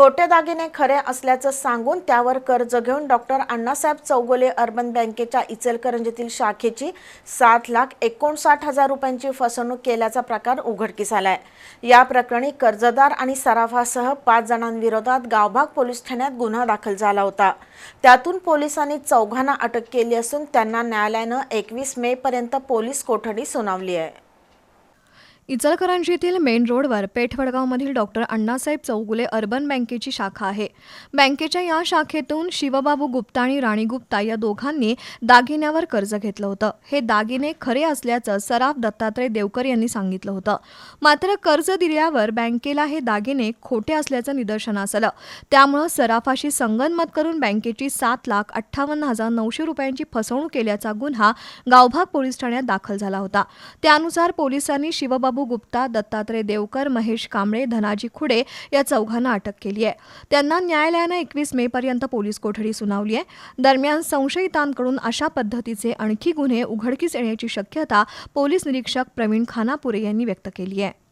खोटे दागिने खरे असल्याचं सांगून त्यावर कर्ज घेऊन डॉक्टर अण्णासाहेब चौगुले अर्बन बँकेच्या इचलकरंजीतील शाखेची सात लाख एकोणसाठ हजार रुपयांची फसवणूक केल्याचा प्रकार उघडकीस आलाय. या प्रकरणी कर्जदार आणि सराफासह पाच जणांविरोधात गावभाग पोलीस ठाण्यात गुन्हा दाखल झाला होता. त्यातून पोलिसांनी चौघांना अटक केली असून त्यांना न्यायालयानं एकवीस मे पर्यंत पोलीस कोठडी सुनावली आहे. इचलकरंजीतील मेन रोडवर पेठवडगावमधील डॉक्टर अण्णासाहेब चौगुले अर्बन बँकेची शाखा आहे. बँकेच्या या शाखेतून शिवबाबू गुप्ता आणि राणी गुप्ता या दोघांनी दागिन्यावर कर्ज घेतलं होतं. हे दागिने खरे असल्याचं सराफ दत्तात्रय देवकर यांनी सांगितलं होतं. मात्र कर्ज दिल्यावर बँकेला हे दागिने खोटे असल्याचं निदर्शनास आलं त्यामुळं सराफाशी संगनमत करून बँकेची सात लाख अठ्ठावन्न हजार नऊशे रुपयांची फसवणूक केल्याचा गुन्हा गावभाग पोलीस ठाण्यात दाखल झाला होता. त्यानुसार पोलिसांनी शिवबाबू गुप्ता दत्तात्रय देवकर महेश कांबळे धनाजी खुडे या चौघांना अटक केली आहे. त्यांना न्यायालयानं एकवीस मे पर्यंत पोलीस कोठडी सुनावली आहे. दरम्यान संशयितांकडून अशा पद्धतीचे आणखी गुन्हे उघडकीस येण्याची शक्यता पोलीस निरीक्षक प्रवीण खानापुरे यांनी व्यक्त केली आहे.